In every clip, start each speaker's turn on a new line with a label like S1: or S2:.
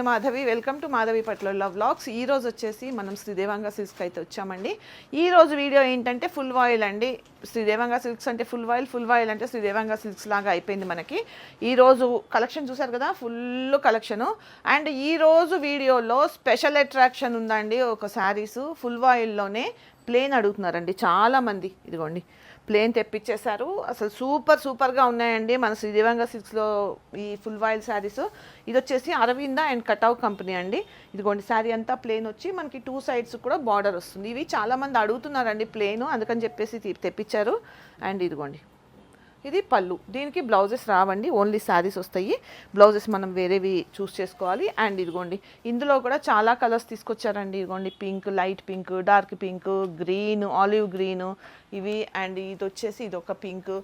S1: నేను Madhavi. Welcome to Madhavi పట్ల vlogs ఈ రోజు వచ్చేసి మనం శ్రీదేవంగా సిల్క్స్కి అయితే వచ్చామండి. ఈ రోజు వీడియో ఏంటంటే ఫుల్ వాయిల్ అండి. శ్రీదేవంగా సిల్క్స్ అంటే ఫుల్ వాయిల్ ఫుల్ వాయిల్ అంటే శ్రీదేవంగా సిల్క్స్ లాగా అయిపోయింది మనకి. ఈ రోజు కలెక్షన్ చూసారు కదా? ఫుల్ కలెక్షను అండ్ ఈ రోజు వీడియోలో స్పెషల్ అట్రాక్షన్ ఉందండి. ఒక శారీస్ ఫుల్ వాయిల్లోనే ప్లేన్ అడుగుతున్నారండి చాలామంది. ఇదిగోండి. ప్లేన్ తెప్పించేశారు. అసలు సూపర్ సూపర్గా ఉన్నాయండి మన శ్రీదేవంగా సిల్క్స్లో ఈ ఫుల్ వాయిల్ శారీస్. ఇది వచ్చేసి అరవింద అండ్ కటౌ కంపెనీ అండి. ఇదిగోండి శారీ అంతా ప్లేన్ వచ్చి మనకి టూ సైడ్స్ కూడా బార్డర్ వస్తుంది. ఇవి చాలామంది అడుగుతున్నారండి ప్లేన్ అందుకని చెప్పేసి తెప్పించారు. అండ్ ఇదిగోండి. ఇది పళ్ళు. దీనికి బ్లౌజెస్ రావండి. ఓన్లీ శారీస్ వస్తాయి. బ్లౌజెస్ మనం వేరేవి చూస్ చేసుకోవాలి. అండ్ ఇదిగోండి ఇందులో కూడా చాలా కలర్స్ తీసుకొచ్చారండి. ఇదిగోండి pink light pink dark pink green olive green ఇవి. అండ్ ఇది వచ్చేసి ఇది ఒక పింక్.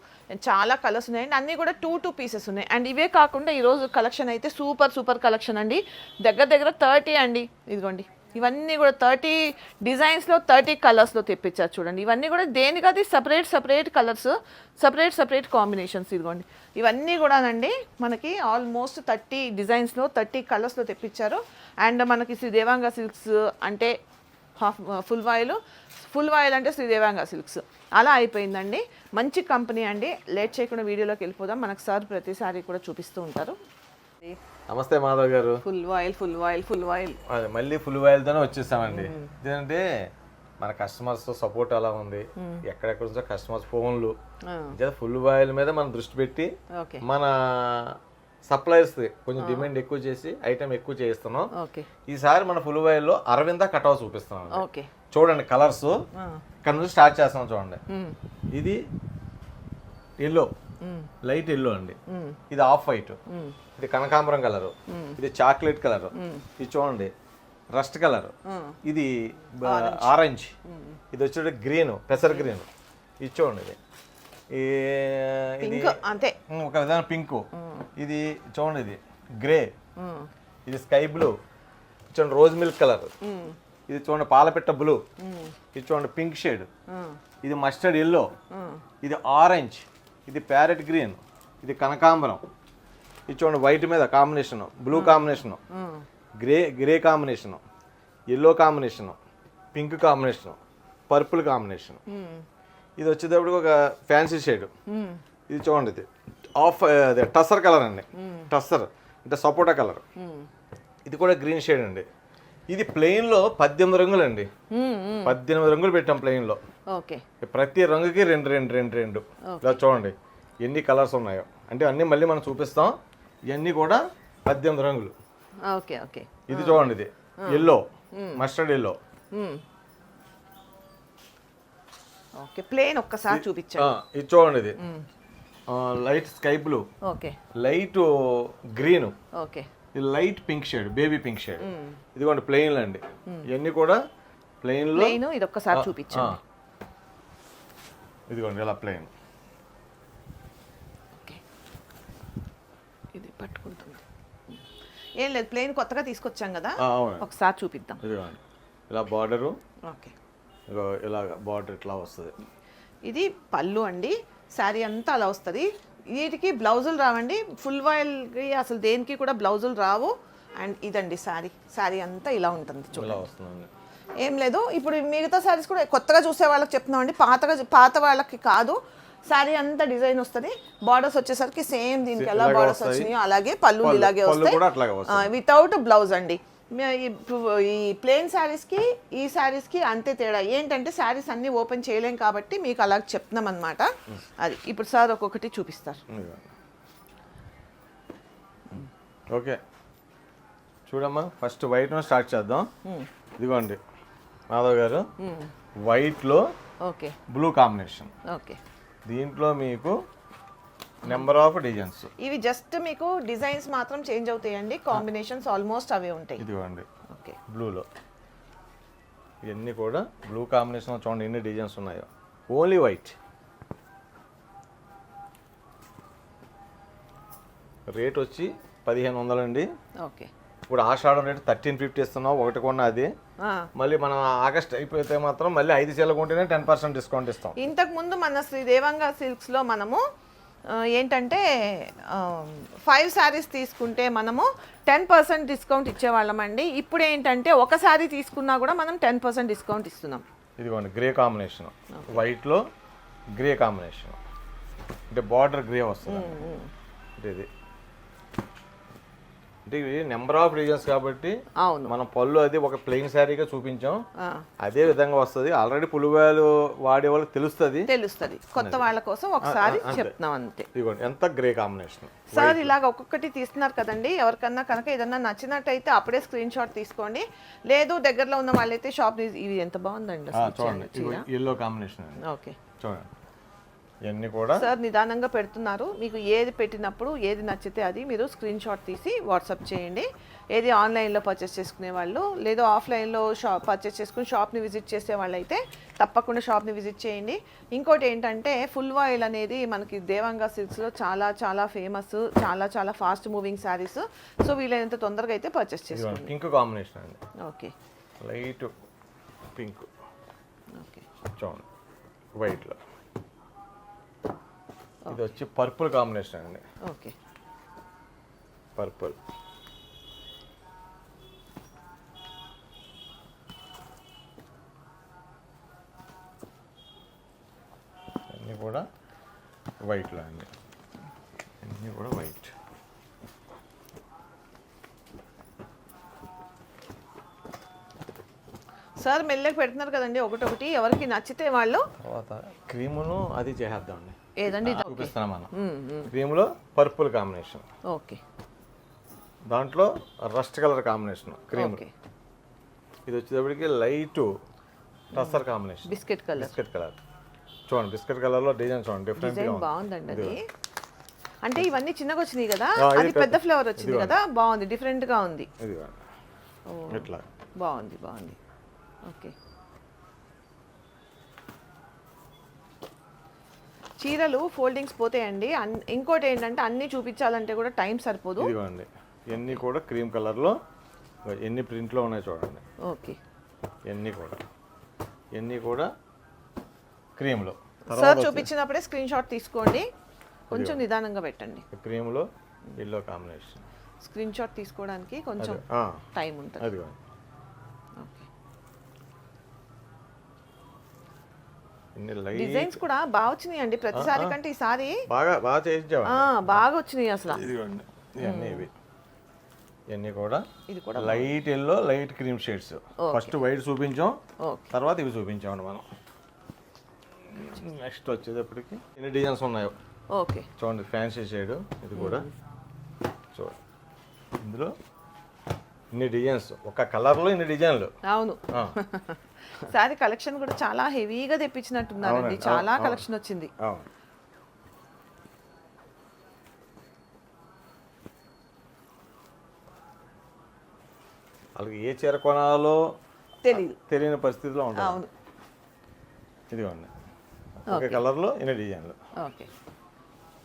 S1: చాలా కలర్స్ ఉన్నాయండి. అన్నీ కూడా టూ టూ పీసెస్ ఉన్నాయి. అండ్ ఇవే కాకుండా ఈరోజు కలెక్షన్ అయితే సూపర్ సూపర్ కలెక్షన్ అండి. దగ్గర దగ్గర థర్టీ అండి. ఇదిగోండి ఇవన్నీ కూడా థర్టీ డిజైన్స్లో థర్టీ కలర్స్లో తెప్పించారు చూడండి. ఇవన్నీ కూడా దేనికది separate separate colours separate separate combinations ఇదిగోండి. ఇవన్నీ కూడానండి మనకి ఆల్మోస్ట్ థర్టీ డిజైన్స్లో థర్టీ కలర్స్లో తెప్పించారు. అండ్ మనకి శ్రీ దేవాంగ సిల్క్స్ అంటే half full voile full voile అంటే శ్రీ దేవాంగ సిల్క్స్. అలా అయిపోయిందండి. మంచి కంపెనీ అండి. లేట్ చేయకుండా వీడియోలోకి వెళ్ళిపోదాం. మనకు సార్ ప్రతిసారి కూడా చూపిస్తూ ఉంటారు.
S2: నమస్తే మాధవ్ గారు.
S1: Full voile full voile full voile.
S2: అదే మళ్ళీ ఫుల్ తోనే వచ్చేసామండి. ఇదేంటంటే మన కస్టమర్స్ సపోర్ట్ అలా ఉంది. ఎక్కడెక్కడ నుంచో కస్టమర్స్ ఫోన్లు. ఫుల్ వాయిల్ మీద మనం దృష్టి పెట్టి మన సప్లైర్స్ కొంచెం డిమాండ్ ఎక్కువ చేసి ఐటమ్ ఎక్కువ చేస్తున్నాం ఈసారి మన ఫుల్లో అరవింద కటావ్ చూపిస్తున్నాం. చూడండి కలర్స్ ఇక్కడ నుంచి స్టార్ట్ చేస్తున్నాం చూడండి. ఇది ఎల్లో లైట్ ఎల్లో అండి. ఇది ఆఫ్ వైట్. ఇది కనకాంబరం కలర్. ఇది చాక్లెట్ కలర్. ఇది చూడండి రస్ట్ కలర్. ఇది ఆరెంజ్. ఇది వచ్చి గ్రీన్ పెసర్ గ్రీన్. ఇది చూడండి ఇది. ఇది
S1: అంతే.
S2: ఒక విధమైన పింక్. ఇది చూడండి ఇది గ్రే. ఇది స్కై బ్లూ. చూడండి రోజ్ మిల్క్ కలర్. ఇది చూడండి పాలపిట్ట బ్లూ. ఇది చూడండి పింక్ షేడ్. ఇది మస్టర్డ్ ఎల్లో. ఇది ఆరెంజ్. ఇది ప్యారెట్ గ్రీన్ ఇది కనకాంబరం. ఇది చూడండి వైట్ మీద combination blue combination grey grey combination yellow combination pink combination purple combination. ఇది వచ్చేటప్పుడు ఒక ఫ్యాన్సీ షేడ్. ఇది చూడండి ఇది. ఆఫ్ అదే టసర్ కలర్ అండి. టసర్ అంటే సపోటా కలర్. ఇది కూడా గ్రీన్ షేడ్ అండి. ఇది ప్లెయిన్లో పద్దెనిమిది రంగులు అండి పద్దెనిమిది రంగులు పెట్టాం ప్లెయిన్లో.
S1: ఓకే.
S2: ప్రతి రంగుకి రెండు రెండు రెండు రెండు. ఇలా చూడండి. ఎన్ని కలర్స్ ఉన్నాయో. అంటే అన్నీ మళ్ళీ మనం చూపిస్తాం. ఇవన్నీ కూడా పద్దెనిమిది రంగులు.
S1: Okay okay.
S2: ఇది చూడండి ఇది. Yellow mustard yellow
S1: okay plain ఒక్కసారి చూపించండి.
S2: ఇది చూడండి ఇది. Light sky blue
S1: okay.
S2: Light green
S1: okay.
S2: ఇది light pink shade baby pink shade ఇదిగోండి ప్లెయిన్ అండి ఇవన్నీ కూడా
S1: ప్లెయిన్లో ఇది ఒక్కసారి చూపించండి.
S2: ఇదిగోండి ఇలా ప్లెయిన్
S1: ఓకే. ఇది పట్టుకుంటుంది. ఏం లేదు ప్లేన్ కొత్తగా తీసుకొచ్చాం కదా? ఒకసారి చూపిద్దాం.
S2: ఇదిగోండి ఇలా బార్డరు.
S1: ఓకే.
S2: ఇగో ఇలా బార్డర్ ఇట్లా వస్తుంది.
S1: ఇది పళ్ళు అండి శారీ అంతా అలా వస్తుంది. వీటికి బ్లౌజులు రావండి ఫుల్ వాయిల్కి అసలు దేనికి కూడా బ్లౌజులు రావు. అండ్ ఇదండి శారీ శారీ అంతా ఇలా ఉంటుంది చూడండి.
S2: ఇలా వస్తుందండి.
S1: ఏం లేదు. ఇప్పుడు మిగతా శారీస్ కూడా కొత్తగా చూసే వాళ్ళకి చెప్తున్నామండి. పాతగా పాత వాళ్ళకి కాదు. శారీ అంతా డిజైన్ వస్తుంది. బార్డర్స్ వచ్చేసరికి సేమ్ దీనికి ఎలా బార్డర్స్. వచ్చినాయో అలాగే పళ్ళు ఇలాగే వస్తాయి. వితౌట్ బ్లౌజ్ అండి. ఈ ప్లెయిన్ శారీస్కి ఈ శారీస్కి అంతే తేడా. ఏంటంటే శారీస్ అన్నీ ఓపెన్ చేయలేం కాబట్టి మీకు అలా చెప్తున్నాం అనమాట అది ఇప్పుడు సార్ ఒక్కొక్కటి చూపిస్తారు.
S2: ఓకే. చూడమ్మా. ఫస్ట్ వైట్ స్టార్ట్ చేద్దాం. ఇదిగోండి. మాధవ్ గారు వైట్లో
S1: ఓకే.
S2: Blue combination
S1: okay.
S2: దీంట్లో మీకు నెంబర్ ఆఫ్ డిజైన్స్
S1: ఇవి జస్ట్ మీకు డిజైన్స్ మాత్రం చేంజ్ అవుతాయండి. కాంబినేషన్స్ ఆల్మోస్ట్ అవే ఉంటాయి.
S2: ఇదిగోండి.
S1: ఓకే.
S2: బ్లూలో ఇవన్నీ కూడా బ్లూ కాంబినేషన్ చూడండి ఎన్ని డిజైన్స్ ఉన్నాయో. ఓన్లీ వైట్ రేట్ వచ్చి పదిహేను వందలండి.
S1: ఓకే.
S2: ఇప్పుడు ఆషాఢం రేట్ థర్టీన్ ఫిఫ్టీ ఇస్తున్నాం ఒకటి కొన్న అది
S1: ఆ.
S2: మళ్ళీ మనం ఆగస్ట్ అయిపోతే మాత్రం మళ్ళీ ఐదు చీరలు కొంటేనే టెన్ పర్సెంట్ డిస్కౌంట్ ఇస్తాం.
S1: ఇంతకు ముందు మన శ్రీ దేవంగా సిల్క్స్లో మనము ఏంటంటే ఫైవ్ శారీస్ తీసుకుంటే మనము టెన్ పర్సెంట్ డిస్కౌంట్ ఇచ్చేవాళ్ళమండి ఇప్పుడు ఏంటంటే ఒక శారీ తీసుకున్నా కూడా మనం టెన్ పర్సెంట్ డిస్కౌంట్ ఇస్తున్నాం.
S2: ఇదిగోండి గ్రే కాంబినేషన్. వైట్లో గ్రే కాంబినేషన్. అంటే బార్డర్ గ్రే వస్తుంది అంటే ఇది అంటే ఇవి నెంబర్ ఆఫ్ రీజన్స్ కాబట్టి
S1: అవును.
S2: మనం పళ్ళు అది ఒక ప్లెయిన్ శారీగా చూపించాం. అదే విధంగా వస్తుంది. ఆల్రెడీ పులివేలు వాడే వాళ్ళకి తెలుస్తుంది.
S1: తెలుస్తుంది. కొత్త వాళ్ళ కోసం ఒకసారి చెప్తున్నాం అంతే.
S2: ఇదిగోండి ఎంత గ్రే కాంబినేషన్
S1: సార్ ఇలాగ ఒక్కొక్కటి తీస్తున్నారు కదండి. ఎవరికన్నా కనుక ఏదన్నా నచ్చినట్టయితే అప్పుడే స్క్రీన్ షాట్ తీసుకోండి. లేదు దగ్గరలో ఉన్న వాళ్ళైతే షాప్ ఇవి ఎంత బాగుందండి
S2: చూడండి. Yellow combination
S1: okay.
S2: చూడండి. ఇవన్నీ కూడా
S1: సార్ నిదానంగా పెడుతున్నారు. మీకు ఏది పెట్టినప్పుడు ఏది నచ్చితే అది మీరు స్క్రీన్ షాట్ తీసి వాట్సాప్ చేయండి. ఏది ఆన్లైన్లో పర్చేస్ చేసుకునే వాళ్ళు లేదు ఆఫ్లైన్లో షాప్ పర్చేస్ చేసుకుని షాప్ని విజిట్ చేసే వాళ్ళు అయితే తప్పకుండా షాప్ని విజిట్ చేయండి. ఇంకోటి ఏంటంటే ఫుల్ ఆయిల్ అనేది మనకి దేవంగా సిల్క్స్లో చాలా చాలా ఫేమస్ చాలా చాలా ఫాస్ట్ మూవింగ్ శారీస్ సో వీలైనంత తొందరగా అయితే పర్చేస్ చేసుకోండి.
S2: పింక్ కాంబినేషన్ అండి.
S1: ఓకే.
S2: Light pink.
S1: ఓకే.
S2: చూడండి వైట్లో. ఇది వచ్చి పర్పుల్ కాంబినేషన్ అండి.
S1: ఓకే.
S2: పర్పుల్. అన్నీ కూడా వైట్లో అండి. అన్నీ కూడా వైట్
S1: సార్ మెల్లగా పెడుతున్నారు కదండి ఒకటొకటి. ఎవరికి నచ్చితే వాళ్ళు
S2: తర్వాత క్రీమును అది చేసేద్దామండి
S1: ఏదండి ఇది?
S2: చూపిస్తున్నాం మనం. క్రీములో పర్పుల్ కాంబినేషన్.
S1: ఓకే.
S2: దాంట్లో రస్ట్ కలర్ కాంబినేషన్ క్రీమ్. ఇది వచ్చేటప్పటికి light tussar combination.
S1: Biscuit colour.
S2: Biscuit colour. చూడండి బిస్కెట్ కలర్లో డిజైన్ చూడండి ఉంది.
S1: బాగుందండి అది. అంటే ఇవన్నీ చిన్నగా వచ్చినాయి కదా? అది పెద్ద ఫ్లేవర్ వచ్చింది. కదా? బాగుంది డిఫరెంట్గా ఉంది.
S2: ఇట్లా.
S1: బాగుంది బాగుంది. ఓకే. చీరలు ఫోల్డింగ్స్ పోతాయండి. ఇంకోటి ఏంటంటే అన్ని చూపించాలంటే కూడా టైం సరిపోదు.
S2: ఇదిగోండి. ఇవన్నీ కూడా క్రీమ్ కలర్లో ఎన్ని ప్రింట్లో ఉన్నాయి చూడండి.
S1: ఓకే.
S2: ఇవన్నీ కూడా. ఇవన్నీ కూడా క్రీమ్లో.
S1: సార్ చూపించినప్పుడే స్క్రీన్ షాట్ తీసుకోండి. కొంచెం నిదానంగా పెట్టండి.
S2: క్రీమ్లో ఎల్లో కాంబినేషన్.
S1: స్క్రీన్ షాట్ తీసుకోవడానికి కొంచెం టైం ఉంటుంది
S2: అదిగోండి
S1: ఓకే
S2: ఇన్ని లైట్
S1: డిజైన్స్ కూడా బాగా వచ్చినాయి అండి ప్రతిసారి కంటే ఈసారి
S2: బాగా బాగా చేయించామండి.
S1: ఆ, బాగా వచ్చినాయి అసలు.
S2: ఇదిగోండి. ఇవన్నీ ఇవి. ఇవన్నీ కూడా
S1: ఇది కూడా
S2: light yellow light cream shades. First white చూపించాం.
S1: ఓకే.
S2: తర్వాత ఇవి చూపించామండి మనం. నెక్స్ట్ వచ్చేటప్పటికి ఎన్ని డిజైన్స్ ఉన్నాయో.
S1: ఓకే.
S2: చూడండి ఫ్యాన్సీ షేడ్ ఇది కూడా. చూడండి. ఇందులో ఇన్ని డిజైన్స్. ఒక కలర్లో ఇన్ని డిజైన్లు.
S1: అవును. సారీ కలెక్షన్ కూడా చాలా హెవీగా తెప్పించినట్టున్నారండి. చాలా కలెక్షన్ వచ్చింది.
S2: వాళ్ళకి ఏ చీర కొనాలో
S1: తెలీదు.
S2: తెలియని పరిస్థితిలో ఉంటుంది
S1: అవును.
S2: ఇదిగోండి. ఒక కలర్లో ఇన్ని డిజైన్లు.
S1: ఓకే.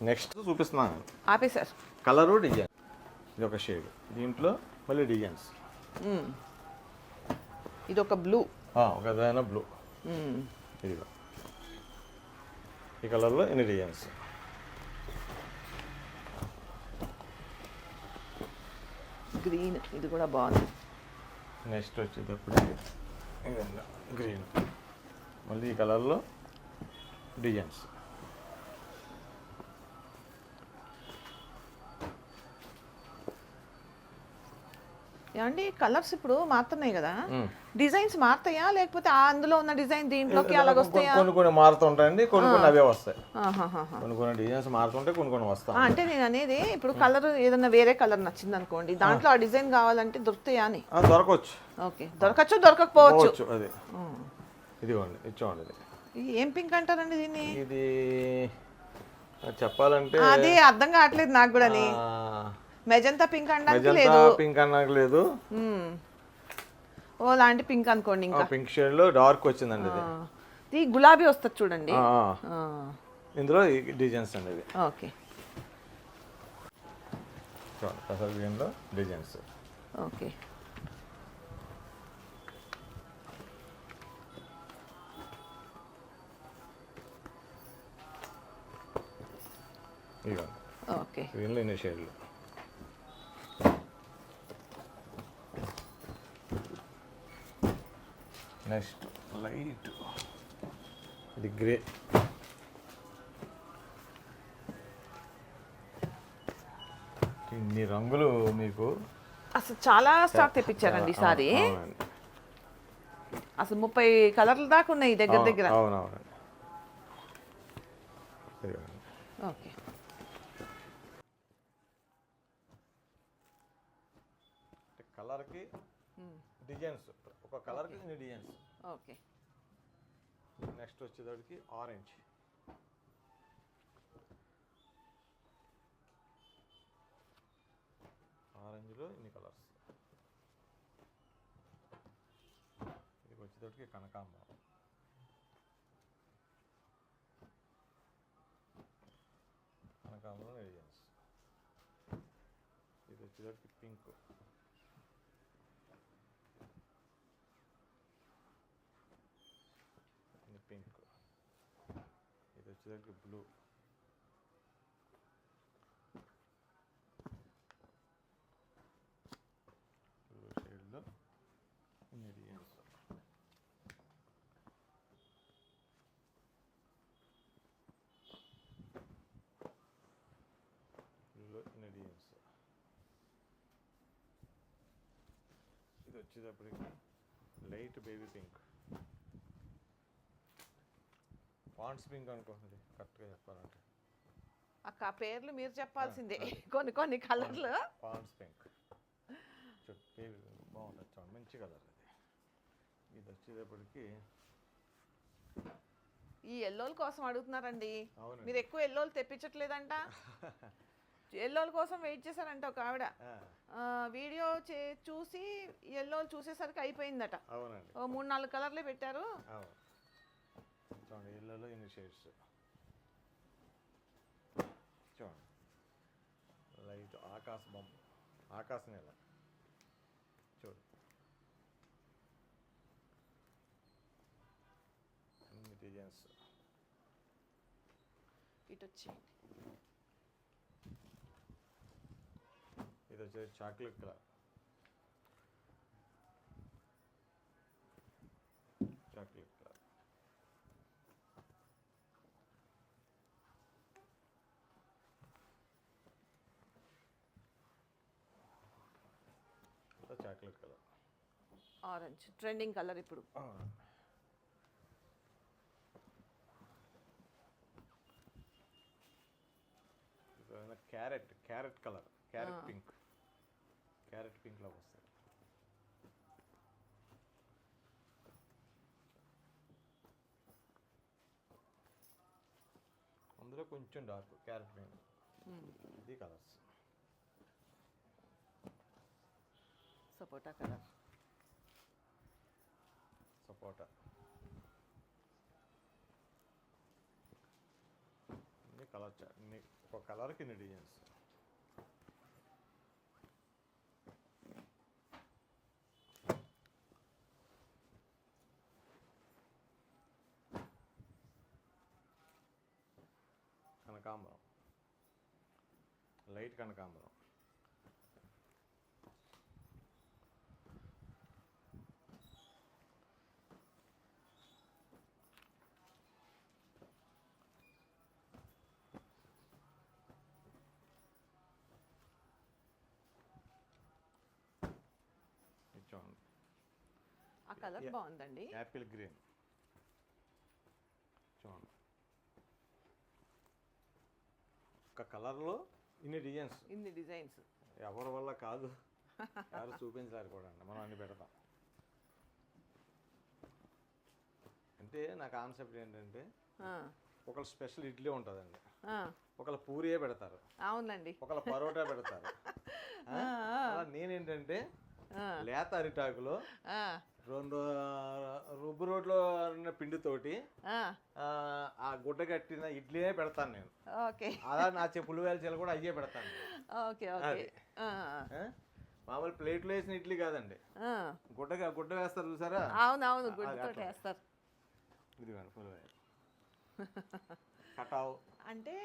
S2: నెక్స్ట్ చూపిస్తున్నాను.
S1: ఆపేశారు.
S2: Colour design. ఇది ఒక షేడ్. దీంట్లో మళ్ళీ డిజైన్స్.
S1: ఇది ఒక బ్లూ.
S2: ఒక బ్లూ. ఇదిగో. ఈ కలర్లో ఎన్ని డిజైన్స్
S1: గ్రీన్ ఇది కూడా బాగుంది.
S2: నెక్స్ట్ వచ్చేటప్పుడు గ్రీన్. మళ్ళీ ఈ కలర్లో డిజైన్స్.
S1: ఏమండి? కలర్స్ ఇప్పుడు మారుతున్నాయి కదా. డిజైన్స్ మారుతాయా? లేకపోతే అందులో ఉన్న డిజైన్ దీంట్లోకి అలాగ వస్తాయా?
S2: కొన్ని కొన్ని మారుతుంటాయండి కొన్ని కొన్ని అవే వస్తాయి. కొన్ని కొన్ని డిజైన్స్ మారుతుంటాయి కొన్ని కొన్ని వస్తాయి.
S1: అంటే నేను అనేది ఇప్పుడు కలర్ ఏదన్నా వేరే కలర్ నచ్చింది అనుకోండి దాంట్లో ఆ డిజైన్ కావాలంటే దొరుకుతాయా అని.
S2: దొరకవచ్చు
S1: ఓకే. దొరకచ్చు దొరకకపోవచ్చు.
S2: పోవచ్చు అది. ఇదిగోండి ఇచ్చోండి ఇది.
S1: ఏం పింక్ అంటారండి దీన్ని?
S2: ఇది చెప్పాలంటే
S1: అది అర్థం కావట్లేదు నాకు కూడా మెజంతా పింక్ అనడానికి లేదు.
S2: పింక్ అన్నాక లేదు.
S1: ఓ లాంటి పింక్ అనుకోండి ఇంకా.
S2: పింక్ షేడ్లో డార్క్ వచ్చిందండి ఇది.
S1: ఇది గులాబీ వస్తుంది చూడండి.
S2: ఇందులో డిజైన్స్ అండి ఇది.
S1: ఓకే.
S2: చూడండి కసర్ గ్రీన్లో డిజైన్స్.
S1: ఓకే. ఓకే.
S2: దీనిలో ఇన్ని షేడ్లు నెక్స్ట్ లైట్ ఇది గ్రే ఇన్ని రంగులు మీకు?
S1: అసలు చాలా స్టాక్ తెప్పించారండి ఈసారి. అసలు ముప్పై కలర్ల దాకా ఉన్నాయి దగ్గర దగ్గర. ఓకే.
S2: కలర్కి డిజైన్స్ ఒక కలర్కి ఇన్ని డిజైన్స్
S1: ఓకే
S2: నెక్స్ట్ వచ్చేటప్పటికి ఆరెంజ్ ఆరెంజ్లో ఇన్ని కలర్స్ ఇది వచ్చేటప్పటికి కనకాంబరం. కనకాంబరం డిజైన్స్ ఇది వచ్చేటప్పటికి పింక్ ఇది పింక్ ఇది వచ్చేసరికి బ్లూ షేడ్లో డిజైన్స్ బ్లూలో ఇది వచ్చేటప్పటికి light baby pink Pond's pink అనుకోండి కరెక్ట్గా చెప్పాలంటే.
S1: అక్క పేర్లు మీరు చెప్పాల్సిందే. కొన్ని కొన్ని కలర్లు.
S2: పాండ్స్ పింక్ బాగుంటుంది చూడండి మంచి కలర్ అది. ఇది వచ్చేటప్పటికి
S1: ఈ ఎల్లోల కోసం అడుగుతున్నారండి. మీరు ఎక్కువ ఎల్లోలు తెప్పించట్లేదంట. ఎల్లోల కోసం వెయిట్ చేశారంట ఒక ఆవిడ. వీడియో చూసి ఎల్లోలు చూసేసరికి అయిపోయిందట.
S2: అవునండి.
S1: ఓ మూడు నాలుగు కలర్లే పెట్టారు.
S2: ఇళ్ళలో ఇన్ని షేడ్స్ చూడండి. లైట్ ఆకాశ బొమ్మ. ఆకాశ నేల. చూడు. అన్ని డిజైన్స్
S1: ఇటు వచ్చేయండి
S2: ఇది వచ్చేసి chocolate colour chocolate colour chocolate colour
S1: orange trending colour ఇప్పుడు.
S2: Carrot carrot colour carrot pink. Carrot పింక్లో వస్తుంది అందులో కొంచెం డార్క్ క్యారెట్ పింక్. ఇది కలర్స్
S1: సపోటా కలర్
S2: సపోటా. ఇన్ని కలర్ ఇన్ని ఒక కలర్కి ఇన్ని డిజైన్స్. కనకాంబరం. లైట్ కనకాంబరం ఇది చూడండి
S1: ఆ కలర్. బాగుందండి.
S2: యాపిల్ గ్రీన్ చూడండి. ఒక కలర్లో ఇన్ని డిజైన్స్.
S1: ఇన్ని డిజైన్స్.
S2: ఎవరి వల్ల కాదు. ఎవరు చూపించలేరు కూడా అండి మనం అన్ని పెడతాం. అంటే నా కాన్సెప్ట్ ఏంటంటే ఒకళ్ళు స్పెషల్ ఇడ్లీ ఉంటుందండి. ఒకళ్ళు పూరియే పెడతారు.
S1: అవునండి.
S2: ఒకళ్ళ పరోటా పెడతారు. నేనేంటంటే లేత అరిటాకులో రెండు రుబ్బు రోడ్లో ఉన్న పిండితోటి
S1: ఆ,
S2: ఆ, ఆ గుడ్డ కట్టిన ఇడ్లీనే పెడతాను నేను.
S1: ఓకే.
S2: అలా నా చెప్పులు వేల్చేలు కూడా అయ్యే పెడతాను.
S1: Okay okay?
S2: మామూలు ప్లేట్లో వేసిన ఇడ్లీ కాదండి.
S1: ఆ.
S2: గుడ్డ గుడ్డ వేస్తారు చూసారా?
S1: అవునవును గుడ్డతో. వేస్తారు.
S2: ఇది ఫుల్ కటావ్
S1: అంటే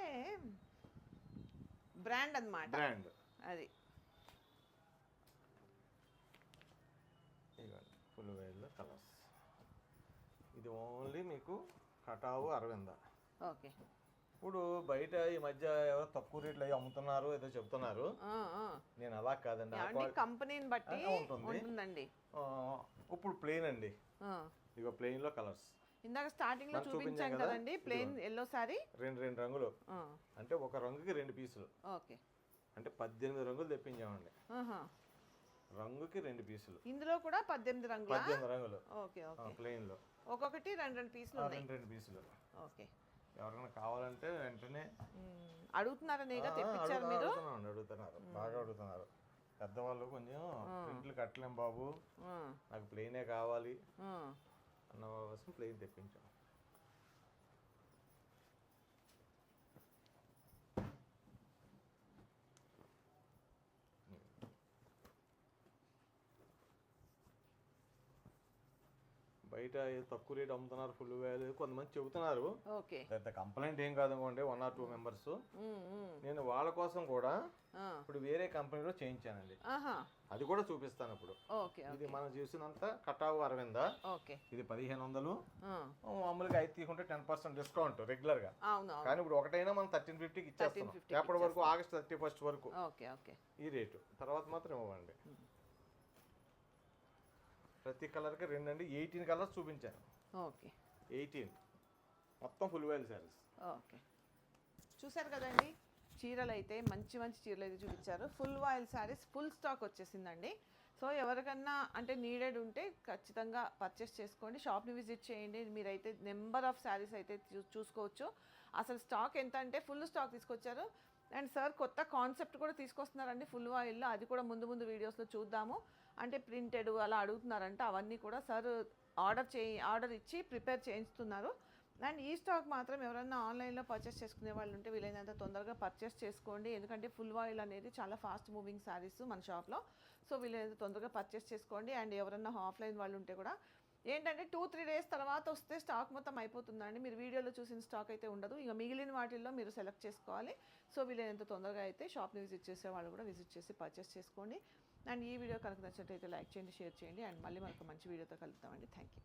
S1: బ్రాండ్ అన్నమాట.
S2: బ్రాండ్.
S1: అది
S2: ఇవ్వండి ఫుల్ వేర్లో కలర్స్. ఇది ఓన్లీ మీకు కటావు అరవింద.
S1: ఓకే.
S2: ఇప్పుడు బయట ఈ మధ్య ఎవరో తక్కువ రేట్లు అవి అమ్ముతున్నారు ఏదో చెప్తున్నారు. నేను అలా కాదండి.
S1: కంపెనీని బట్టి. ఉంటుందండి.
S2: ఇప్పుడు ప్లెయిన్ అండి.
S1: ఆ.
S2: ఇగో ప్లెయిన్లో కలర్స్
S1: ఇందాక
S2: స్టార్టింగ్లో
S1: చూపించాం
S2: చూపించాం కదా?
S1: కదండి ప్లెయిన్ ఎల్లో సారీ
S2: రెండు రెండు రంగులు. అంటే ఒక రంగుకి రెండు పీసులు.
S1: ఓకే.
S2: అంటే పద్దెనిమిది రంగులు తెప్పించామండి. రంగుకి రెండు పీసులు.
S1: ఇందులో కూడా పద్దెనిమిది రంగుల?
S2: పద్దెనిమిది రంగులు.
S1: Okay okay.
S2: ప్లెయిన్లో
S1: ఒక్కొక్కటి రెండు రెండు పీసులు ఉన్నాయి.
S2: రెండు రెండు పీసులు.
S1: ఓకే.
S2: ఎవరైనా కావాలంటే వెంటనే ఆ,
S1: తెప్పించారు మీరు?
S2: అడుగుతున్నారు బాగా అడుగుతున్నారు. పెద్దవాళ్ళు కొంచెం ప్రింట్లు కట్టలేం బాబు. నాకు ప్లెయినే కావాలి. అన్న కోసం ప్లెయిన్ తెప్పించాం. బయట తక్కువ రేట్ అమ్ముతున్నారు ఫుల్ వేలు కొంతమంది చెబుతున్నారు.
S1: ఓకే.
S2: పెద్ద కంప్లైంట్ ఏం కాదు అనుకోండి వన్ ఆర్ టూ మెంబర్స్. నేను వాళ్ళ కోసం కూడా. ఇప్పుడు వేరే కంపెనీలో చేయించానండి అది కూడా చూపిస్తాను ఇప్పుడు.
S1: ఓకే
S2: ఇది మనం చూసినంత కటావు అరవింద?
S1: ఓకే.
S2: ఇది పదిహేను వందలు. మామూలుగా ఐదు తీసుకుంటే టెన్ పర్సెంట్ డిస్కౌంట్
S1: రెగ్యులర్గా.
S2: కానీ ఇప్పుడు ఒకటైనా మనం థర్టీన్ ఫిఫ్టీకి ఇచ్చేస్తాం
S1: 1350
S2: ఎప్పటి వరకు? ఆగస్ట్ థర్టీ ఫస్ట్ వరకు.
S1: Okay okay.
S2: ఈ రేటు. తర్వాత మాత్రం ఇవ్వండి. ప్రతి కలర్కి రెండు అండి ఎయిటీన్ కలర్స్ చూపించాను.
S1: ఓకే.
S2: ఎయిటీన్. మొత్తం ఫుల్ వైల్ శారీస్.
S1: ఓకే. చూసారు కదండి? చీరలు అయితే మంచి మంచి చీరలు అయితే చూపించారు. Full voile saris full stock వచ్చేసిందండి. సో ఎవరికన్నా అంటే నీడెడ్ ఉంటే ఖచ్చితంగా పర్చేస్ చేసుకోండి. షాప్ని విజిట్ చేయండి. మీరైతే నెంబర్ ఆఫ్ శారీస్ అయితే చూసుకోవచ్చు. అసలు స్టాక్ ఎంత అంటే ఫుల్ స్టాక్ తీసుకొచ్చారు. అండ్ సార్ కొత్త కాన్సెప్ట్ కూడా తీసుకొస్తున్నారండి. ఫుల్ వాయిల్లో అది కూడా ముందు ముందు వీడియోస్లో చూద్దాము. అంటే ప్రింటెడ్ అలా అడుగుతున్నారంటే అవన్నీ కూడా సార్ ఆర్డర్ చేయి ఆర్డర్ ఇచ్చి ప్రిపేర్ చేయిస్తున్నారు. అండ్ ఈ స్టాక్ మాత్రం ఎవరైనా ఆన్లైన్లో పర్చేస్ చేసుకునే వాళ్ళు ఉంటే వీలైనంత తొందరగా పర్చేస్ చేసుకోండి. ఎందుకంటే ఫుల్ ఆయిల్ అనేది చాలా ఫాస్ట్ మూవింగ్ శారీస్ మన షాప్లో. సో వీలైనంత తొందరగా పర్చేస్ చేసుకోండి. అండ్ ఎవరన్నా ఆఫ్లైన్ వాళ్ళు ఉంటే కూడా ఏంటంటే టూ త్రీ డేస్ తర్వాత వస్తే స్టాక్ మొత్తం అయిపోతుందండి. మీరు వీడియోలో చూసిన స్టాక్ అయితే ఉండదు. ఇక మిగిలిన వాటిల్లో మీరు సెలెక్ట్ చేసుకోవాలి. సో వీలైనంత తొందరగా అయితే షాప్ని విజిట్ చేసే వాళ్ళు కూడా విజిట్ చేసి పర్చేస్ చేసుకోండి. అండ్ ఈ వీడియో కనుక నచ్చినట్టయితే లైక్ చేయండి షేర్ చేయండి అండ్ మళ్ళీ మనకు మంచి వీడియోతో కలుద్దామండి. Thank you